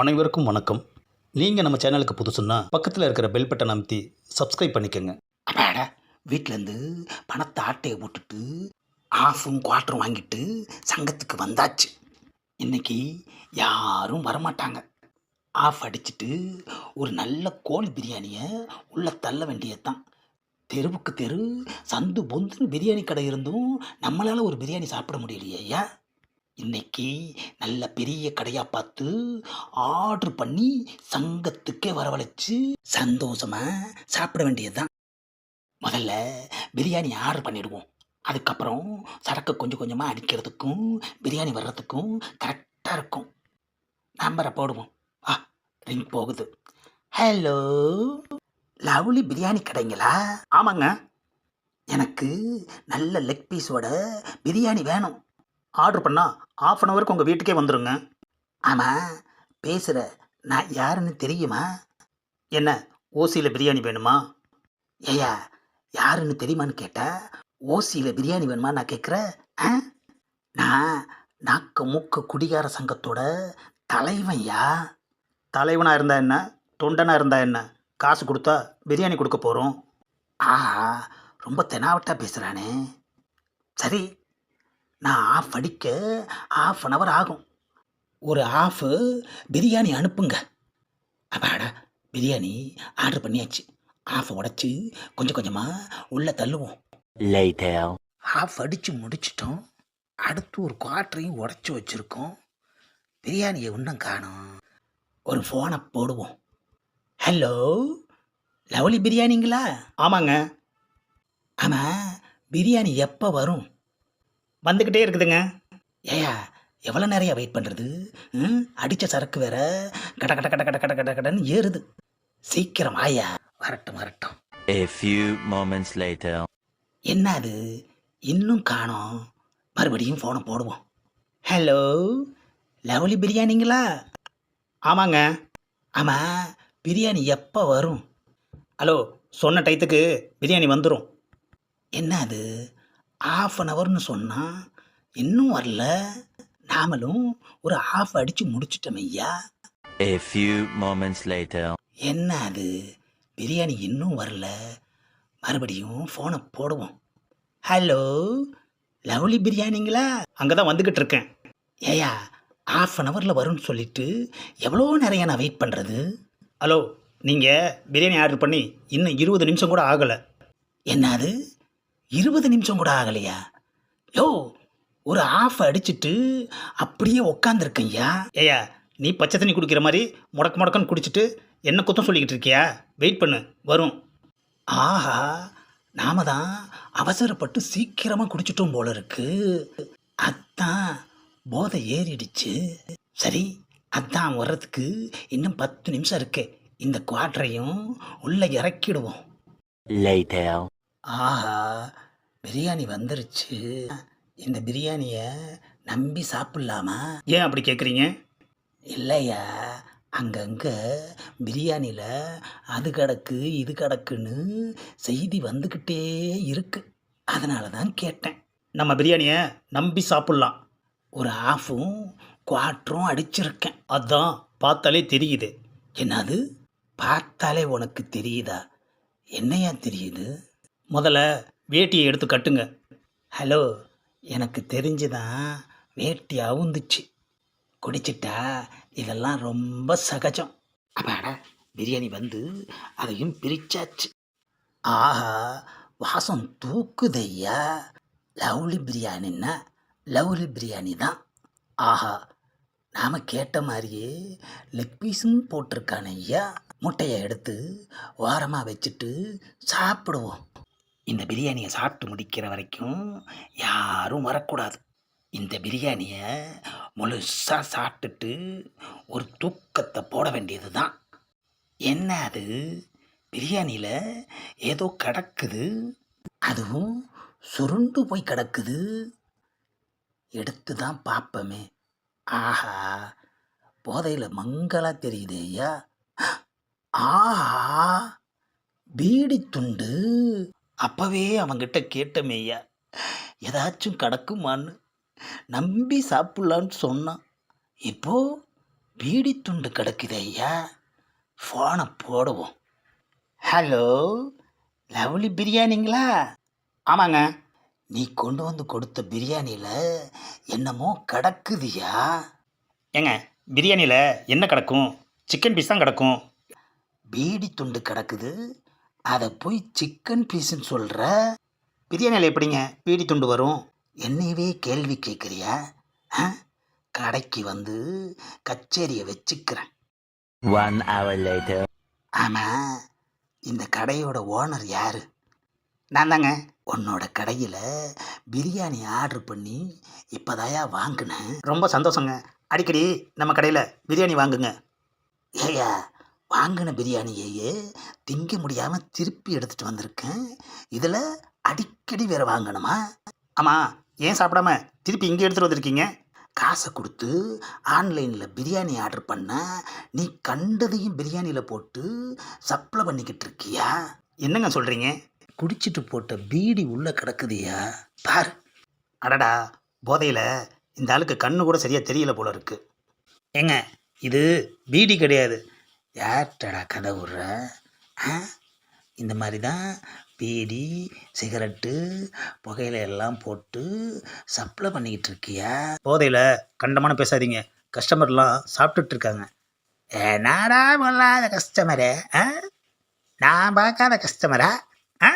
அனைவருக்கும் வணக்கம். நீங்கள் நம்ம சேனலுக்கு புதுசுன்னா பக்கத்தில் இருக்கிற பெல் பட்டன் அமைத்தி சப்ஸ்கிரைப் பண்ணிக்கோங்க. அப்பாடா வீட்டிலேருந்து பணத்தை ஆட்டையை போட்டுட்டு ஆஃபும் குவார்ட்டரும் வாங்கிட்டு சங்கத்துக்கு வந்தாச்சு. இன்னைக்கு யாரும் வரமாட்டாங்க. ஆஃப் அடிச்சுட்டு ஒரு நல்ல கோழி பிரியாணியை உள்ளே தள்ள வேண்டியதுதான். தெருவுக்கு தெரு சந்து பொந்துன்னு பிரியாணி கடை இருந்தும் நம்மளால் ஒரு பிரியாணி சாப்பிட முடியலையே ஏன் இன்னைக்கு நல்ல பெரிய கடையாக பார்த்து ஆர்டர் பண்ணி சங்கத்துக்கே வரவழைச்சு சந்தோஷமா சாப்பிட வேண்டியதுதான். முதல்ல பிரியாணி ஆர்டர் பண்ணிடுவோம். அதுக்கப்புறம் சரக்கு கொஞ்சம் கொஞ்சமாக அடிக்கிறதுக்கும் பிரியாணி வர்றதுக்கும் கரெக்டாக இருக்கும். நம்பரை போடுவோம். ஆ ரிங் போகுது. ஹலோ லவ்லி பிரியாணி கடைங்களா? ஆமாங்க. எனக்கு நல்ல லெக் பீஸோட பிரியாணி வேணும். ஆர்டர் பண்ணால் ஆஃப் அன் ஹவருக்கு உங்கள் வீட்டுக்கே வந்துடுங்க ஆமாம் பேசுகிற நான் யாருன்னு தெரியுமா? என்ன ஓசியில் பிரியாணி வேணுமா? ஏயா யாருன்னு தெரியுமான்னு கேட்டால் ஓசியில் பிரியாணி வேணுமா நான் கேட்குறேன் ஆ? நான் நாக்க மூக்க குடிகார சங்கத்தோட தலைவன்யா தலைவனாக இருந்தா என்ன? தொண்டனாக இருந்தா என்ன? காசு கொடுத்தா பிரியாணி கொடுக்க போகிறோம் ஆஹா ரொம்ப தெனாவட்டாக பேசுகிறானே சரி நான் ஆஃப் அடிக்க ஆஃப் அன் ஹவர் ஆகும். ஒரு ஆஃபு பிரியாணி அனுப்புங்க. அப்பாடா பிரியாணி ஆர்டர் பண்ணியாச்சு. ஆஃபை உடச்சி கொஞ்சம் கொஞ்சமாக உள்ளே தள்ளுவோம். ஆஃப் அடித்து முடிச்சிட்டோம். அடுத்து ஒரு குவார்ட்டரையும் உடச்சி வச்சுருக்கோம். பிரியாணியை இன்னும் காணோம். ஒரு ஃபோனை போடுவோம். ஹலோ லவ்லி பிரியாணிங்களா? ஆமாங்க. ஆமாம் பிரியாணி எப்போ வரும்? வந்துக்கிட்டே இருக்குதுங்க. ஏயா எவ்வளோ நேரம் வெயிட் பண்ணுறது ம் அடித்த சரக்கு வேற கட கட கட கட கட கட கடன்னு ஏறுது. சீக்கிரம் ஆயா வரட்டும் வரட்டும். A few moments later. என்ன அது? இன்னும் காணோம். மறுபடியும் ஃபோனை போடுவோம். ஹலோ லவ்லி பிரியாணிங்களா? ஆமாங்க. ஆமாம் பிரியாணி எப்போ வரும்? ஹலோ சொன்ன டயத்துக்கு பிரியாணி வந்துடும் என்ன அது? ஆஃப் அன் ஹவர்னு சொன்னால் இன்னும் வரல. நாமளும் ஒரு ஆஃப் அடித்து முடிச்சிட்டோம் ஐயா. A few moments later. என்ன அது? பிரியாணி இன்னும் வரல. மறுபடியும் ஃபோனை போடுவோம். ஹலோ லவ்லி பிரியாணிங்களா? அங்கே தான் வந்துக்கிட்டு இருக்கேன் ஏயா ஆஃப் அன் ஹவரில் வரும்னு சொல்லிட்டு எவ்வளோ நிறைய நான் வெயிட் பண்ணுறது ஹலோ நீங்கள் பிரியாணி ஆர்டர் பண்ணி இன்னும் இருபது நிமிஷம் கூட ஆகலை. என்னது இருபது நிமிஷம் கூட ஆகலையா? யோ ஒரு ஆஃப் அடிச்சிட்டு அப்படியே உக்காந்துருக்கையா ஏயா நீ பச்சை தண்ணி குடிக்கிற மாதிரி முடக்கு முடக்குன்னு குடிச்சிட்டு என்ன குத்தம் சொல்லிக்கிட்டு இருக்கியா? வெயிட் பண்ணு வரும். ஆஹா நாம தான் அவசரப்பட்டு சீக்கிரமாக குடிச்சிட்டோம் போல இருக்கு. அதான் போதை ஏறிடுச்சு. சரி அதான் வர்றதுக்கு இன்னும் பத்து நிமிஷம் இருக்கு. இந்த குவாட்டரையும் உள்ளே இறக்கிடுவோம். ஆஹா பிரியாணி வந்துருச்சு. இந்த பிரியாணியை நம்பி சாப்பிட்லாமா? ஏன் அப்படி கேட்குறீங்க இல்லையா. அங்கங்கே பிரியாணியில் அது கிடக்கு இது கிடக்குன்னு செய்தி வந்துக்கிட்டே இருக்கு. அதனால தான் கேட்டேன். நம்ம பிரியாணியை நம்பி சாப்பிட்லாம். ஒரு ஆஃபும் குவாட்டரும் அடிச்சிருக்கேன். அதான் பார்த்தாலே தெரியுது. என்னது? பார்த்தாலே உனக்கு தெரியுதா? என்னையா தெரியுது? முதல்ல வேட்டியை எடுத்து கட்டுங்க. ஹலோ எனக்கு தெரிஞ்சுதான் வேட்டி அவுந்துச்சு. குடிச்சிட்டா இதெல்லாம் ரொம்ப சகஜம். அப்பாடா பிரியாணி வந்து அதையும் பிரிச்சாச்சு. ஆஹா வாசம் தூக்குதையா? லவ்லி பிரியாணின்னா லவ்லி பிரியாணி தான் ஆஹா நாம் கேட்ட மாதிரியே லெக் பீஸும் போட்டிருக்கான ஐயா முட்டையை எடுத்து ஓரமாக வச்சுட்டு சாப்பிடுவோம். இந்த பிரியாணியை சாப்பிட்டு முடிக்கிற வரைக்கும் யாரும் வரக்கூடாது. இந்த பிரியாணியை முழுசாக சாப்பிட்டுட்டு ஒரு தூக்கத்தை போட வேண்டியது தான் என்ன அது? பிரியாணியில் ஏதோ கிடக்குது. அதுவும் சுருண்டு போய் கிடக்குது. எடுத்து தான் பார்ப்போமே. ஆஹா போதையில் மங்களாக தெரியுதே ஐயா. ஆஹா பீடி துண்டு அப்பவே அவங்கிட்ட கேட்டமே ஐயா ஏதாச்சும் கிடக்குமான்னு? நம்பி சாப்பிட்லான்னு சொன்னான். இப்போ பீடி துண்டு கிடக்குது ஐயா ஃபோனை போடுவோம். ஹலோ லவ்லி பிரியாணிங்களா? ஆமாங்க. நீ கொண்டு வந்து கொடுத்த பிரியாணியில் என்னமோ கிடக்குதுயா? ஏங்க பிரியாணியில் என்ன கிடக்கும்? சிக்கன் பீஸ் தான் கிடக்கும். பீடி துண்டு கிடக்குது அதை போய் சிக்கன் பீஸ்ன்னு சொல்கிற பிரியாணியில் எப்படிங்க? பீடி துண்டு வரும். என்னையவே கேள்வி கேட்குறியா? கடைக்கு வந்து கச்சேரியை வச்சுக்கிறேன். Later. ஆமாம் இந்த கடையோட ஓனர் யாரு? நான் தாங்க. உன்னோட கடையில் பிரியாணி ஆர்டர் பண்ணி இப்போதாயா வாங்கினேன். ரொம்ப சந்தோஷங்க. அடிக்கடி நம்ம கடையில் பிரியாணி வாங்குங்க. ஏயா வாங்கின பிரியாணியையே திங்க முடியாமல் திருப்பி எடுத்துகிட்டு வந்திருக்கேன். இதில் அடிக்கடி வேறு வாங்கணுமா? ஆமாம் ஏன் சாப்பிடாம திருப்பி இங்கே எடுத்துகிட்டு வந்திருக்கீங்க? காசை கொடுத்து ஆன்லைனில் பிரியாணி ஆர்டர் பண்ண நீ கண்டதையும் பிரியாணியில் போட்டு சப்ளை பண்ணிக்கிட்டு இருக்கியா? என்னங்க சொல்கிறீங்க குடிச்சிட்டு போட்ட பீடி உள்ளே கிடக்குதியா? பார். அடடா போதையில் இந்த ஆளுக்கு கண்ணு கூட சரியாக தெரியல போல இருக்குது ஏங்க இது பீடி கிடையாது. யார்டா கதை விடுற? ஆ? இந்த மாதிரி தான் பீடி சிகரெட்டு புகையில எல்லாம் போட்டு சப்ளை பண்ணிக்கிட்டு இருக்கியா? போதையில் கண்டமான பேசாதீங்க. கஸ்டமர்லாம் சாப்பிட்டுட்டு இருக்காங்க. என்னடா பொல்லாத கஸ்டமரு? ஆ? நான் பார்க்காத கஸ்டமரா? ஆ?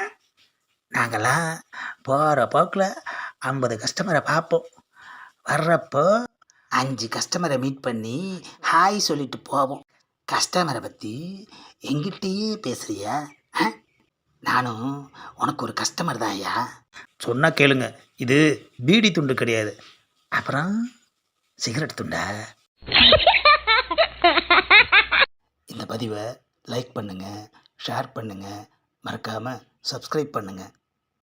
நாங்கள்லாம் போகிற போக்கில் ஐம்பது கஸ்டமரை பார்ப்போம். வர்றப்போ அஞ்சு கஸ்டமரை மீட் பண்ணி ஹாய் சொல்லிட்டு போவோம். கஸ்டமரை பற்றி எங்கிட்டயே பேசுறியா? ஆ? நானும் உனக்கு ஒரு கஸ்டமர் தான்யா சொன்னால் கேளுங்க. இது பீடி துண்டு கிடையாது. அப்புறம் சிகரெட் துண்டா? இந்த பதிவை லைக் பண்ணுங்கள் ஷேர் பண்ணுங்கள் மறக்காமல் சப்ஸ்கிரைப் பண்ணுங்கள்